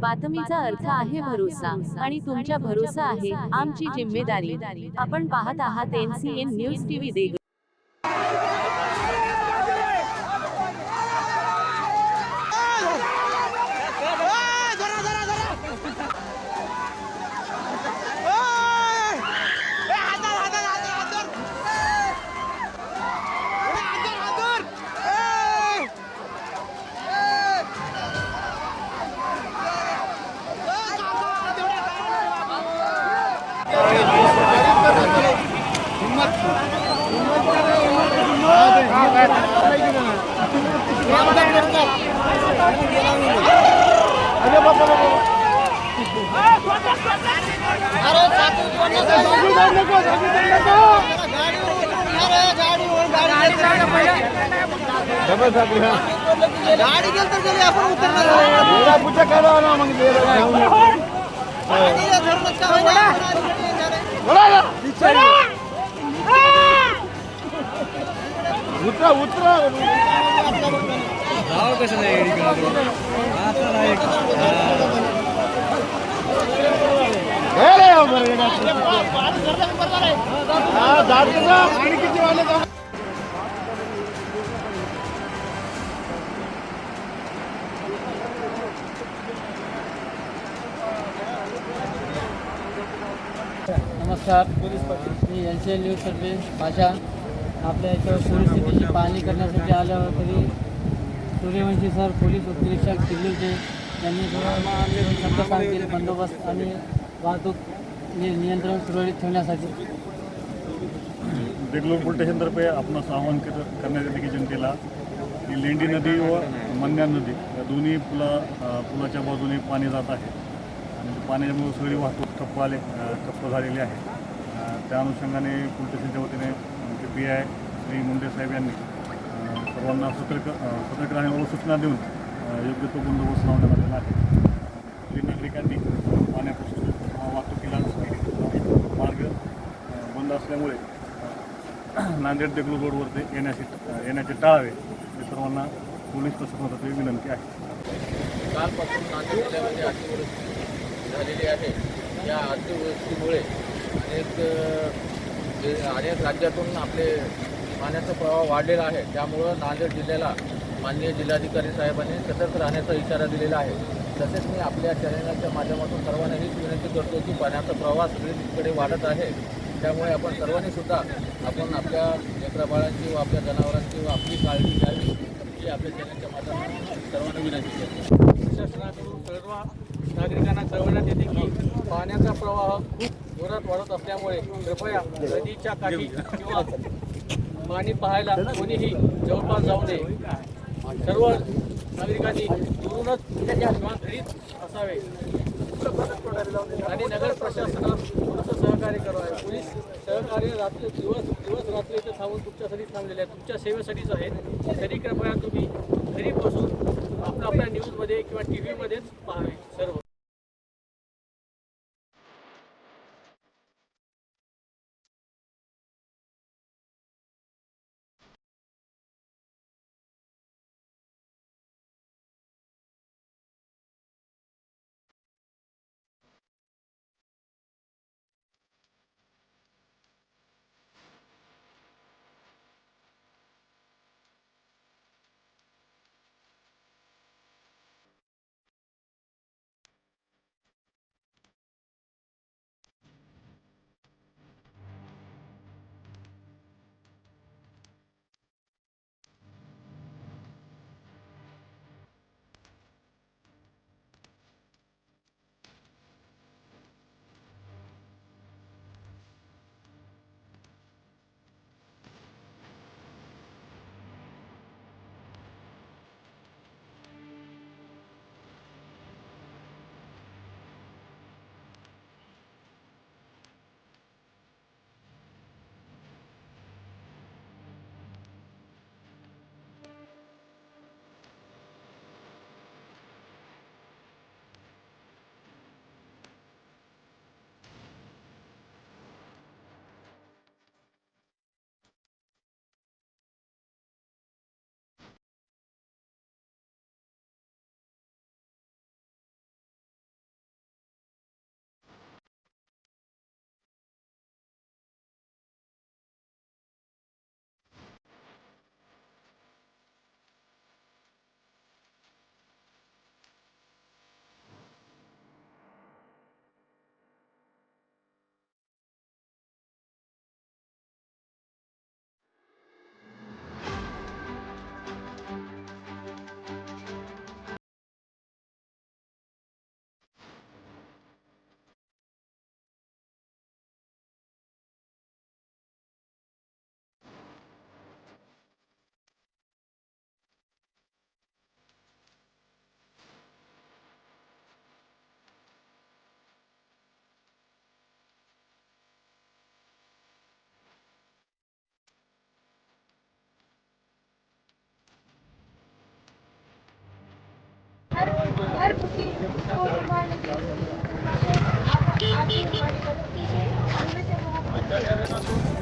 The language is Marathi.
बातमीचा अर्थ आहे भरोसा आणि तुमच्या भरोसा आहे आमची जिम्मेदारी. आपण पाहत आहात एनसीएन न्यूज टीव्ही देग ಗಾಡಿ ಗೆಲ್ತಾರೆ ಅಪ್ಪ ಉತ್ತರ ಪುಟ್ಟ ಕಾಲ ಮಂಗ उतरा उतरा। राव कैसे नहीं एडी आता नाही आणि किती वाले नमस्कार. Police L C L news service भाषा. आपल्या याच्यावर परिस्थितीची पाहणी करण्यासाठी आल्यावर तरी सूर्यवंशी सर पोलीस उपनिरीक्षक किल्लीचे त्यांनी शब्द बंदोबस्त आणि वाहतूक नियंत्रण सुरळीत ठेवण्यासाठी. देगलूर पोलीस स्टेशनतर्फे आपणास आवाहन कर करण्यात येते की जनतेला की लेंडी नदी व मन्या नदी या दोन्ही पुला पुलाच्या बाजूने पाणी जात आहे. आणि पाण्यामुळे सगळी वाहतूक ठप्प आले ठप्प झालेली आहे. त्या अनुषंगाने पोलीस स्टेशनच्या वतीने पी आय श्री मुंडे साहेब यांनी सर्वांना सतर्क सतर्क राहण्यावर सूचना देऊन योग्य तो बंदोबस्त लावण्यात आलेला आहे. आपली नागरिकांनी पाण्यापासून वाहतुकीला मार्ग बंद असल्यामुळे नांदेड देगलू रोडवरती येण्याचे येण्याचे टाळावे हे सर्वांना पोलीस प्रशासनातर्फे विनंती आहे. कालपासून नांदेड जिल्ह्यामध्ये अतिवृष्टी झालेली आहे. या अतिवृष्टीमुळे अनेक अ, जे- अनेक राज्यातून आपले पाण्याचा प्रवाह वाढलेला आहे. त्यामुळं नांदेड जिल्ह्याला माननीय जिल्हाधिकारी साहेबांनी सतर्क राहण्याचा इशारा दिलेला आहे. तसेच मी आपल्या चॅनलच्या माध्यमातून सर्वांना हीच विनंती करतो की पाण्याचा प्रवाह सगळीकडे वाढत आहे. त्यामुळे आपण सर्वांनी सुद्धा आपण आपल्या लेकराबाळांची व आपल्या जनावरांची व आपली काळजी घ्यावी ही आपल्या चॅनलच्या माध्यमातून सर्वांना विनंती करतो. प्रशासनाकडून सर्व नागरिकांना कळवण्यात येते की पाण्याचा प्रवाह खूप जोरात वाढत असल्यामुळे कृपया नदीच्या काठी किंवा पाणी पाहायला कोणीही जवळपास जाऊ नये. सर्व नागरिकांनी दुरूनच किंवा घरीच असावे. आणि नगर प्रशासनास थोडंसं सहकार्य करावे. पोलीस सहकार्य रात्री दिवस दिवस रात्री इथं थांबून तुमच्यासाठी थांबलेले आहे तुमच्या सेवेसाठीच आहेत. तरी कृपया तुम्ही घरी बसून आपल्या आपल्या न्यूजमध्ये किंवा टी व्हीमध्येच पाहावे सर्व. アメリカのフィジー、アメリカのフィジー、アメリカのフィジー。